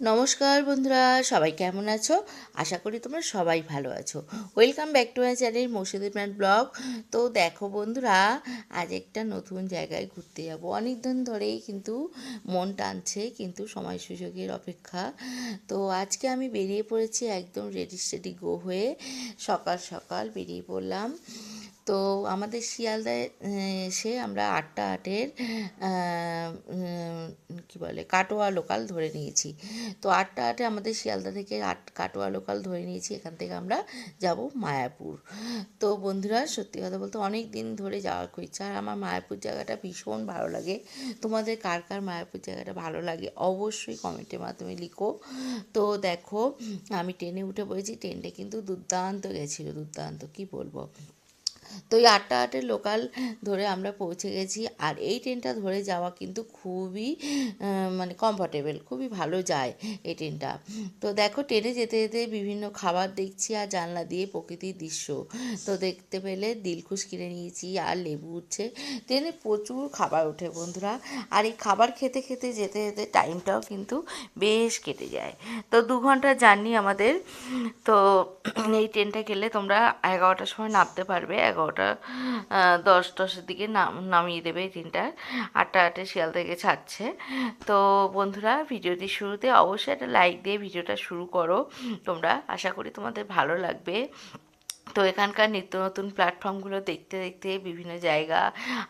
নমস্কার বন্ধুরা, সবাই কেমন আছো? আশা করি তোমরা সবাই ভালো আছো। Welcome back to my channel Murshidi man blog তো দেখো বন্ধুরা, আজ একটা নতুন জায়গায় ঘুরতে যাব। অনেক দিন ধরেই কিন্তু মন টানছে, কিন্তু সময় সুযোগের অপেক্ষা। তো আজকে আমি বেরিয়ে পড়েছি একদম রেডি স্টেডি গো হয়ে সকাল সকাল বেরিয়ে পড়লাম। তো আমাদের শিয়ালদায় এসে আমরা আটটা আটের কি বলে, কাটোয়া লোকাল ধরে নিয়েছি। তো আটটা আটে আমাদের শিয়ালদা থেকে আট, কাটোয়া লোকাল ধরে নিয়েছি। এখান থেকে আমরা যাব মায়াপুর। তো বন্ধুরা, সত্যি কথা বলতে অনেক দিন ধরে যাওয়ার ইচ্ছা আর আমার মায়াপুর জায়গাটা ভীষণ ভালো লাগে। তোমাদের কার কার মায়াপুর জায়গাটা ভালো লাগে অবশ্যই কমেন্টের মাধ্যমে লিখো। তো দেখো, আমি ট্রেনে উঠে পড়েছি। ট্রেনটা কিন্তু দুর্দান্ত গেছিল, দুর্দান্ত। কি বলব? তো এই আটটা আটের লোকাল ধরে আমরা পৌঁছে গেছি। আর এই ট্রেনটা ধরে যাওয়া কিন্তু খুবই মানে কমফর্টেবল খুবই ভালো যায় এই ট্রেনটা তো দেখো ট্রেনে যেতে যেতে বিভিন্ন খাবার দেখছি আর জানলা দিয়ে প্রকৃতির দৃশ্য। তো দেখতে পেলে দিলখুশ কিনে নিয়েছি আর লেবু উঠছে ট্রেনে প্রচুর খাবার ওঠে বন্ধুরা। আর এই খাবার খেতে খেতে যেতে যেতে টাইমটাও কিন্তু বেশ কেটে যায়। তো দু ঘণ্টা জার্নি আমাদের। তো এই ট্রেনটা গেলে তোমরা এগারোটার সময় নামতে পারবে। এগারোটা দশ, দশের দিকে নাম, নামিয়ে দেবে এই তিনটা আটটা আটে শিয়াল থেকে ছাড়ছে। তো বন্ধুরা, ভিডিওটি শুরুতে অবশ্যই একটা লাইক দিয়ে ভিডিওটা শুরু করো। তোমরা আশা করি তোমাদের ভালো লাগবে। তো এখানকার নিত্য নতুন প্ল্যাটফর্মগুলো দেখতে দেখতে বিভিন্ন জায়গা।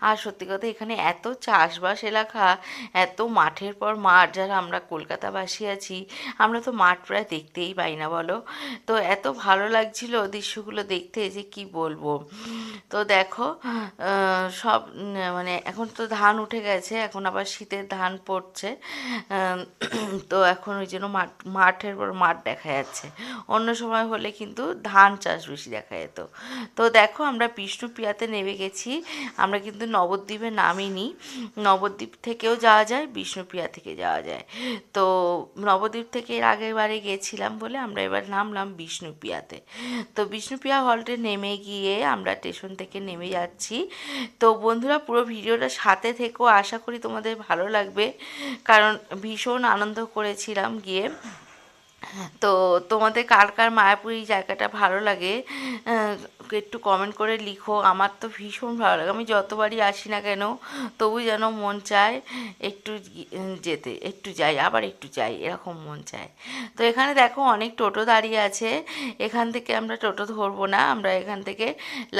আর সত্যি কথা, এখানে এত চাষবাস এলাকা, এত মাঠের পর মাঠ, যারা আমরা কলকাতাবাসী আছি, আমরা তো মাঠ প্রায় দেখতেই পাই না, বলো? তো এত ভালো লাগছিল দৃশ্যগুলো দেখতে যে কি বলব? তো দেখো সব মানে এখন তো ধান উঠে গেছে, এখন আবার শীতের ধান পড়ছে তো এখন ওই জন্য মাঠ, মাঠের পর মাঠ দেখা যাচ্ছে। অন্য সময় হলে কিন্তু ধান চাষ বেশি দেখা যেত। তো দেখো আমরা বিষ্ণুপ্রিয়াতে নেমে গেছি। আমরা কিন্তু নবদ্বীপে নামিনি। নবদ্বীপ থেকেও যাওয়া যায় বিষ্ণুপ্রিয়া থেকে যাওয়া যায়। তো নবদ্বীপ থেকে এর আগের গেছিলাম বলে আমরা এবার নামলাম বিষ্ণুপ্রিয়াতে তো বিষ্ণুপ্রিয়া হল্টে নেমে গিয়ে আমরা স্টেশন থেকে নেমে যাচ্ছি। তো বন্ধুরা, পুরো ভিডিওটা সাথে থেকেও আশা করি তোমাদের ভালো লাগবে। কারণ ভীষণ আনন্দ করেছিলাম গিয়ে। তো তোমাদের কার কার মায়াপুর জায়গাটা ভালো লাগে? একটু কমেন্ট করে লিখো। আমার তো ভীষণ ভালো লাগে। আমি যতবারই আসি না কেন, তবু যেন মন চায় একটু যেতে। একটু যাই, আবার একটু যাই, এরকম মন চায়। তো এখানে দেখো অনেক টোটো দাঁড়িয়ে আছে। এখান থেকে আমরা টোটো ধরবো না। আমরা এখান থেকে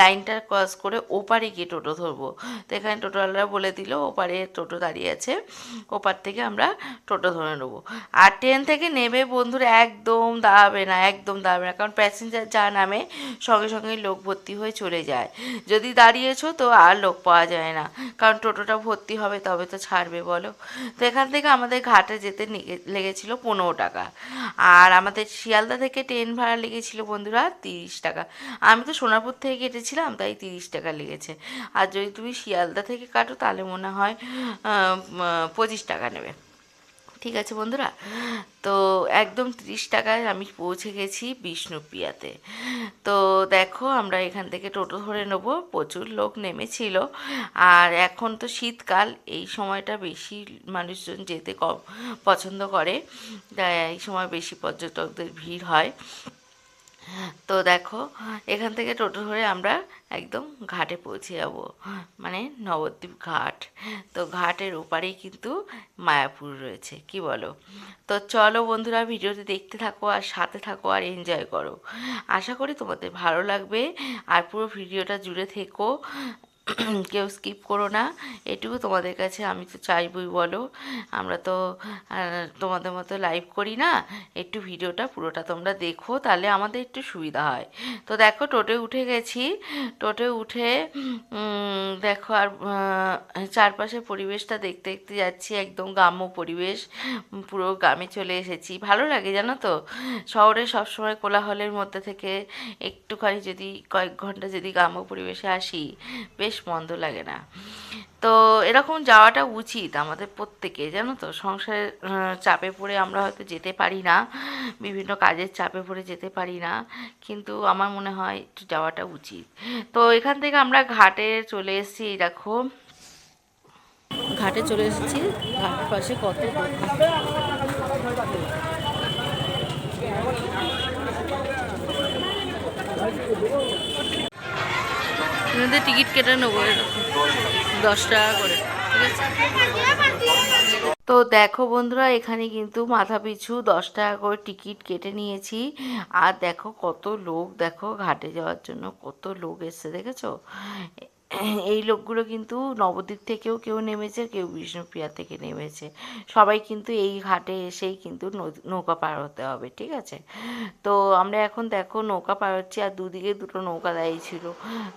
লাইনটা ক্রস করে ওপারে গিয়ে টোটো ধরবো। তো এখানে টোটোওয়ালারা বলে দিল, ওপারে টোটো দাঁড়িয়ে আছে। ওপার থেকে আমরা টোটো ধরে নেব। আর ট্রেন থেকে নেবে বন্ধুরা একদম দাঁড়াবে না, একদম দাঁড়াবে না। কারণ প্যাসেঞ্জার যা নামে সঙ্গে সঙ্গে লোক ভর্তি হয়ে চলে যায়। যদি দাঁড়িয়েছো তো আর লোক পাওয়া যায় না। কারণ টোটোটা ভর্তি হবে তবে তো ছাড়বে, বলো। তো এখান থেকে আমাদের ঘাটে যেতে লেগেছিল পনেরো টাকা। আর আমাদের শিয়ালদা থেকে ট্রেন ভাড়া লেগেছিল বন্ধুরা তিরিশ টাকা। আমি তো সোনারপুর থেকে কেটেছিলাম, তাই তিরিশ টাকা লেগেছে। আর যদি তুমি শিয়ালদা থেকে কাটো, তাহলে মনে হয় পঁচিশ টাকা নেবে। ঠিক আছে বন্ধুরা? তো একদম ত্রিশ টাকায় আমি পৌঁছে গেছি বিষ্ণুপ্রিয়াতে। তো দেখো আমরা এখান থেকে টোটো ধরে নেব, প্রচুর লোক নেমেছিল। আর এখন তো শীতকাল, এই সময়টা বেশি মানুষজন যেতে কম পছন্দ করে। তাই এই সময় বেশি পর্যটকদের ভিড় হয়। তো দেখো, এখান থেকে টোটো ধরে আমরা একদম ঘাটে পৌঁছে যাব। মানে নবদ্বীপ ঘাট। তো ঘাটের ওপারেই কিন্তু মায়াপুর রয়েছে, কি বলো? তো চলো বন্ধুরা, ভিডিওটি দেখতে থাকো আর সাথে থাকো আর এনজয় করো। আশা করি তোমাদের ভালো লাগবে। আর পুরো ভিডিওটা জুড়ে থেকো। কেউ স্কিপ করো না। এটুকু তোমাদের কাছে আমি তো চাইবই বলো। আমরা তো তোমাদের মতো লাইভ করি না। একটু ভিডিওটা পুরোটা তোমরা দেখো তাহলে আমাদের একটু সুবিধা হয়। তো দেখো টোটে উঠে গেছি। টোটে উঠে দেখো আর আহ, চারপাশের পরিবেশটা দেখতে দেখতে যাচ্ছি একদম গ্রাম্য পরিবেশ। পুরো গ্রামে চলে এসেছি। ভালো লাগে জানো তো? শহরে সবসময় কোলাহলের মধ্যে থেকে একটুখানি যদি কয়েক ঘণ্টা যদি গ্রাম্য পরিবেশে আসি বেশ মন্দ লাগে না। তো এরকম যাওয়াটা উচিত আমাদের প্রত্যেকে, জানো তো? সংসারের চাপে পড়ে আমরা হয়তো যেতে পারি না, বিভিন্ন কাজের চাপে পড়ে যেতে পারি না, কিন্তু আমার মনে হয় একটু যাওয়াটা উচিত। তো এখান থেকে আমরা ঘাটে চলে এসেছি দেখো। ঘাটে চলে এসেছি, ঘাটের পাশে কত দোকান। এনাদের টিকিট কেটে নেব দশ টাকা করে তো দেখো বন্ধুরা, এখানে কিন্তু মাথা পিছু দশ টাকা করে টিকিট কেটে নিয়েছি। আর দেখো কত লোক, দেখো ঘাটে যাওয়ার জন্য কত লোক এসছে, দেখেছ? এই লোকগুলো কিন্তু নবদ্বীপ থেকেও কেউ নেমেছে, কেউ বিষ্ণুপ্রিয়া থেকে নেমেছে। সবাই কিন্তু এই ঘাটে এসেই কিন্তু নৌকা পার হতে হবে, ঠিক আছে? তো আমরা এখন দেখো নৌকা পার হচ্ছি, আর দুদিকে দুটো নৌকা দাঁড়িয়ে ছিল।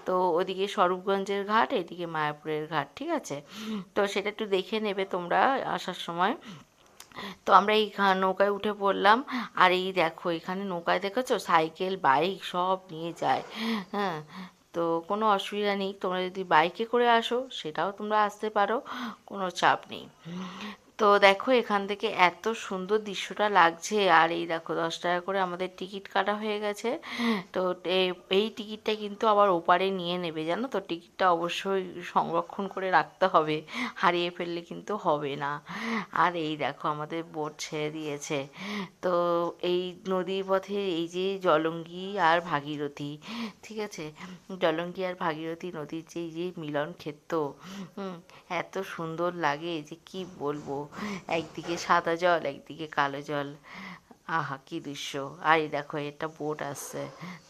তো ওদিকে স্বরূপগঞ্জের ঘাট, এদিকে মায়াপুরের ঘাট, ঠিক আছে? তো সেটা একটু দেখে নেবে তোমরা আসার সময়। তো আমরা এই নৌকায় উঠে পড়লাম, আর এই দেখো এখানে নৌকায় দেখেছ? সাইকেল, বাইক সব নিয়ে যায় হ্যাঁ? তো কোনো অসুবিধা নেই, তোমরা যদি বাইকে করে আসো, সেটাও তোমরা আসতে পারো, কোনো চাপ নেই। তো দেখো এখান থেকে এত সুন্দর দৃশ্যটা লাগছে। আর এই দেখো দশ টাকা করে আমাদের টিকিট কাটা হয়ে গেছে। তো এই টিকিটটা কিন্তু আবার ওপারে নিয়ে নেবে জানো তো? টিকিটটা অবশ্যই সংরক্ষণ করে রাখতে হবে। হারিয়ে ফেললে কিন্তু হবে না। আর এই দেখো আমাদের বোট ছেড়ে দিয়েছে। তো এই নদীর পথে এই যে জলঙ্গি আর ভাগীরথী ঠিক আছে? জলঙ্গি আর ভাগীরথী নদীর যে এই যে মিলন ক্ষেত্র এত সুন্দর লাগে যে কি বলব? একদিকে সাদা জল, একদিকে কালো জল। আহা, কি দৃশ্য। আর এই দেখো এটা বোট আসছে,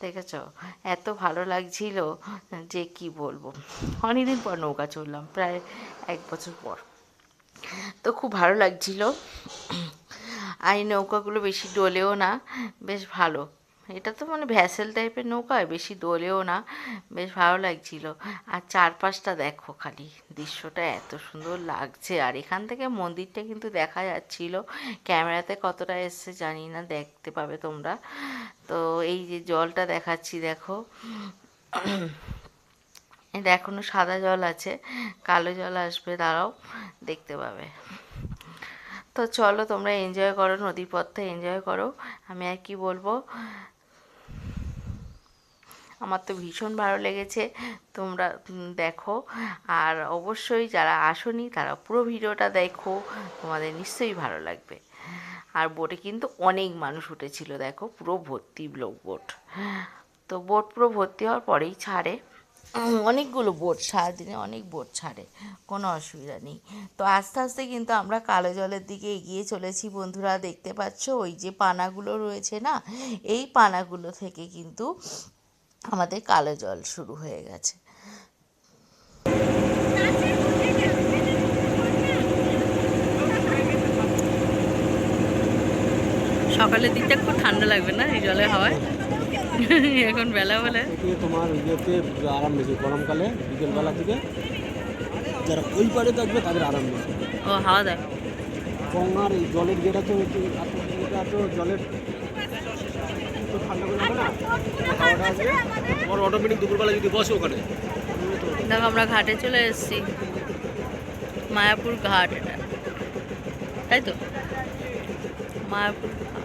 দেখেছ? এত ভালো লাগছিল যে কি বলব। অনেকদিন পর নৌকা চললাম প্রায় এক বছর পর। তো খুব ভালো লাগছিল। আর এই নৌকাগুলো বেশি দোলেও না, বেশ ভালো। এটা তো মানে ভ্যাসেল টাইপের নৌকা বেশি দোলেও না। বেশ ভালো লাগছিল। আর চারপাশটা দেখো খালি, দৃশ্যটা এত সুন্দর লাগছে। আর এখান থেকে মন্দিরটা কিন্তু দেখা যাচ্ছিল। ক্যামেরাতে কতটা এসছে জানি না, দেখতে পাবে তোমরা। তো এই যে জলটা দেখাচ্ছি, দেখো। এটা এখনও সাদা জল আছে, কালো জল আসবে, দাঁড়াও, দেখতে পাবে। তো চলো তোমরা এনজয় করো, নদীর পথটা এনজয় করো। আমি আর কি বলব? আমার তো ভীষণ ভালো লেগেছে। তোমরা দেখো। আর অবশ্যই যারা আসনি, তারা পুরো ভিডিওটা দেখো। তোমাদের নিশ্চয়ই ভালো লাগবে। আর বোটে কিন্তু অনেক মানুষ উঠেছিল, দেখো। পুরো ভর্তি লোক বোট তো বোট পুরো ভর্তি হওয়ার পরেই ছাড়ে। অনেকগুলো বোট সারাদিনে অনেক বোট ছাড়ে। কোনো অসুবিধা নেই। তো আস্তে আস্তে কিন্তু আমরা কালো জলের দিকে এগিয়ে চলেছি, বন্ধুরা। দেখতে পাচ্ছ, ওই যে পানাগুলো রয়েছে না? এই পানাগুলো থেকে কিন্তু আমাদের কালো জল শুরু হয়ে গেছে। সকালের দিকটা খুব ঠান্ডা লাগবে না এই জলে হাওয়ায়? এখন বেলা বলে। তোমার ইয়েতে আরাম বেশি গরমকালে বিকেলবেলা থেকে যারা ওই পারে থাকবে তাদের আরাম বেশি। ও হাওয়া দেয়। গঙ্গার এই জলের যেটা তো জলের তোমার অটোমেটিক দুপুরবেলা যদি বসে ওখানে? দেখো, আমরা ঘাটে চলে এসেছি। মায়াপুর ঘাট এটা। তাই তো? মায়াপুর ঘাট।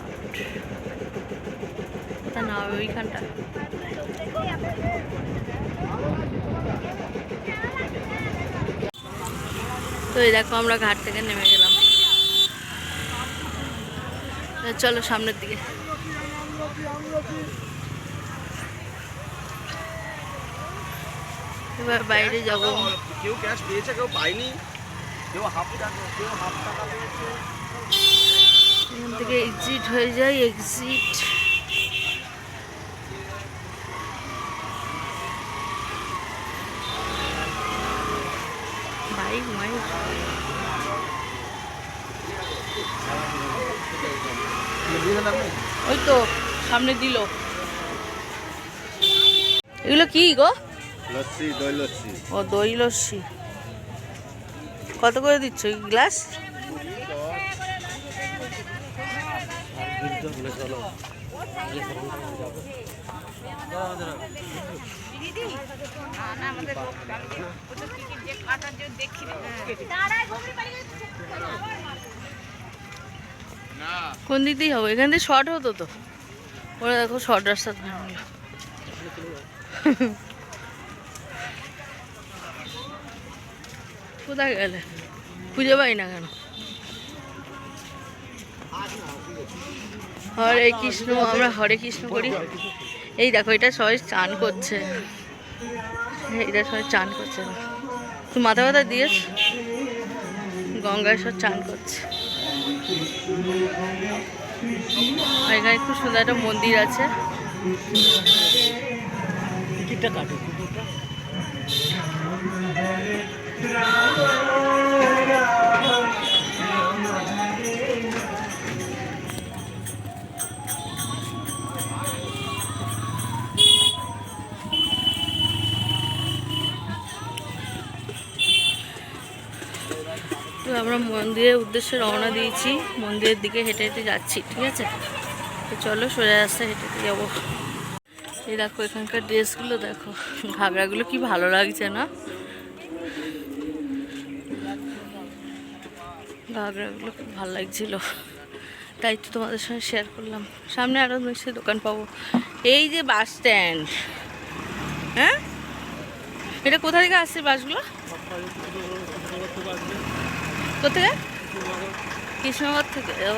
না, ওইখানটা। তো এই দেখো, আমরা ঘাট থেকে নেমে গেলাম। চলো সামনের দিকে। এবার বাইরে যাব। কেউ ক্যাশ পেয়েছে কেউ পায়নি। কেউ হাফ টাকা কেউ হাফ টাকা পেয়েছে। এখান থেকে এক্সিট হয়ে যায় এক্সিট বাইক মাইক ওই তো সামনে দিল। এগুলো কি গো? ও, দই লস্যি। কত করে দিচ্ছ? গ্লাস? কোন দিক দিয়ে হবে? এখান থেকে শর্ট হতো তো। ওরা দেখো শর্ট রাস্তা ধরে নিল। কোথায় গেলে? খুঁজে পাই না কেন? হরে কৃষ্ণ, আমরা হরে কৃষ্ণ করি। এই দেখো, এটা সবাই চান করছে। এটা সবাই চান করছে। তুই মাথা ব্যথা দিয়েস গঙ্গায় সব চান করছে। এখানে খুব সুন্দর একটা মন্দির আছে। টিকিটটা কাটো? তো আমরা মন্দিরের উদ্দেশ্যে রওনা দিয়েছি। মন্দিরের দিকে হেঁটে হেঁটে যাচ্ছি, ঠিক আছে? তো চলো সোজা রাস্তায় হেঁটে হেঁটে যাব। এই দেখো, এখানকার ড্রেসগুলো দেখো। ঘাগরাগুলো কি ভালো লাগছে না? ঘাগরাগুলো খুব ভালো লাগছিল। তাই তো তোমাদের সঙ্গে শেয়ার করলাম। সামনে আরও নিশ্চয়ই দোকান পাবো। এই যে বাস স্ট্যান্ড হ্যাঁ? এটা কোথা থেকে আসছে বাসগুলো? কোথায় কৃষ্ণনগর থেকে। ও।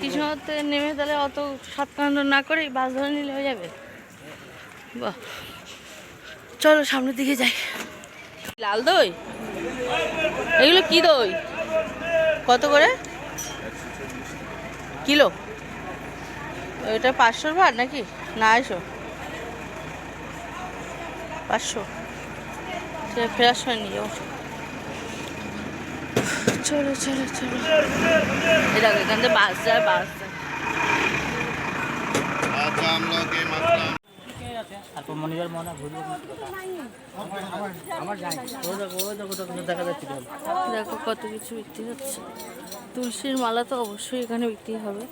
কৃষ্ণনগর থেকে নেমে তাহলে অত সাতকান্ড না করে বাস ধরে নিলে হয়ে যাবে? বাহ। চলো সামনের দিকে যাই। লাল দই এগুলো কি দই? কত করে? কিলো? এটা পাঁচশোর ভার নাকি? না আড়াইশো। পাঁচশো। সে ফেরার সময় নিয়ে যাব চলো চলো চলো। এই দেখো এখান থেকে বাস যায় বাস যায়। মনে যাচ্ছে দেখো কত কিছু বিক্রি হচ্ছে। তুলসীর মালা তো অবশ্যই এখানে বিক্রি হবে।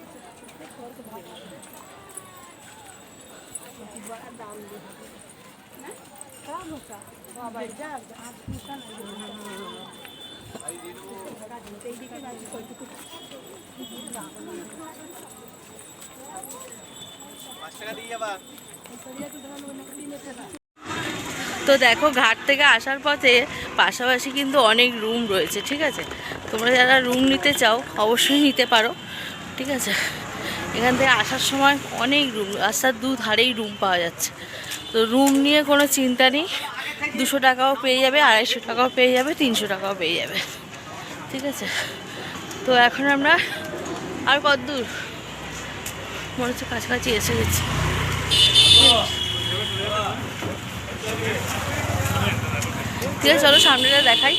তো দেখো, ঘাট থেকে আসার পথে পাশাপাশি কিন্তু অনেক রুম রয়েছে, ঠিক আছে? তোমরা যারা রুম নিতে চাও, অবশ্যই নিতে পারো, ঠিক আছে? এখান থেকে আসার সময় অনেক রুম রাস্তার দু ধারেই রুম পাওয়া যাচ্ছে। তো রুম নিয়ে কোনো চিন্তা নেই, দুশো টাকাও পেয়ে যাবে, আড়াইশো টাকাও পেয়ে যাবে, তিনশো টাকাও পেয়ে যাবে, ঠিক আছে? তো এখন আমরা আর কত দূর? মনে হচ্ছে কাছাকাছি এসে গেছি। ঠিক আছে চলো সামনেটা দেখাই।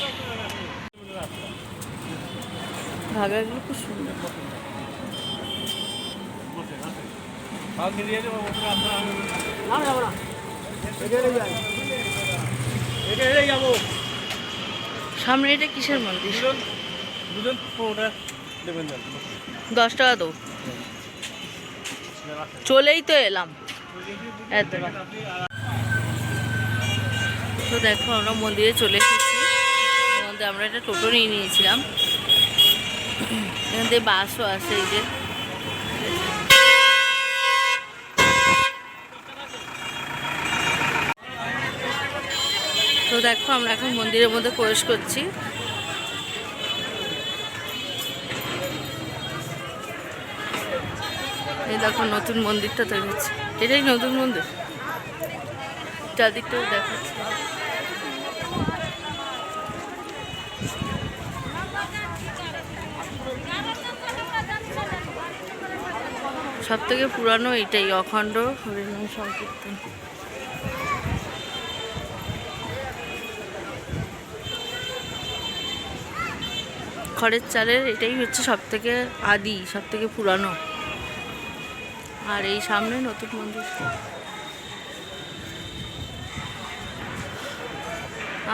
ঘাগরাগুলো খুব সুন্দর। সামনে এটা কিসের মন্দির? দশ টাকা দেবো চলেই তো এলাম। তো দেখো, আমরা মন্দিরে চলে এসেছি। মধ্যে আমরা একটা টোটো নিয়ে নিয়েছিলাম। এখান থেকে বাসও আছে, এই যে। তো দেখো, আমরা এখন মন্দিরের মধ্যে প্রবেশ করছি। এই দেখো নতুন মন্দিরটা তৈরি হচ্ছে। এটাই নতুন মন্দির। চারদিকটাও দেখাচ্ছে। সব থেকে পুরানো এটাই, অখণ্ড হরিনাম সংকীর্তন। খড়ের চালের এটাই হচ্ছে সব থেকে আদি সব থেকে পুরানো। আর এই সামনে নতুন মন্দির।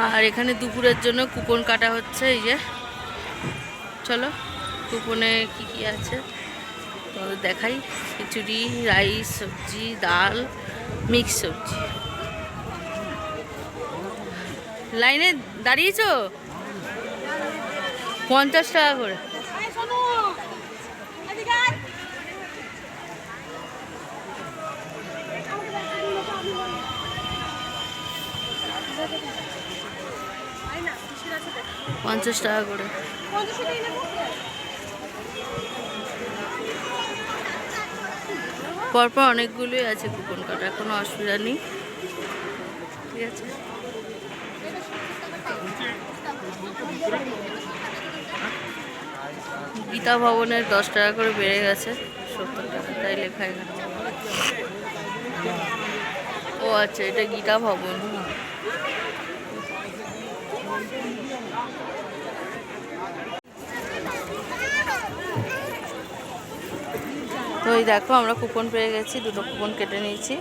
আর এখানে দুপুরের জন্য কুপন কাটা হচ্ছে, এই যে। চলো, কুপনে কি কি আছে? তোমাদের দেখাই। খিচুড়ি, রাইস, সবজি, ডাল, মিক্স সবজি। লাইনে দাঁড়িয়েছো? পঞ্চাশ টাকা করে। পঞ্চাশ টাকা করে। পরপর অনেকগুলোই আছে কুপন কাটা কোনো অসুবিধা নেই। ঠিক আছে। গীতা ভবনের দশ টাকা করে বেড়ে গেছে, সত্তর টাকা, তাই লেখা এখানে। ও আচ্ছা এটা গীতা ভবন। তো এই দেখো আমরা কুপন পেয়ে গেছি দুটো কুপন কেটে নিয়েছি।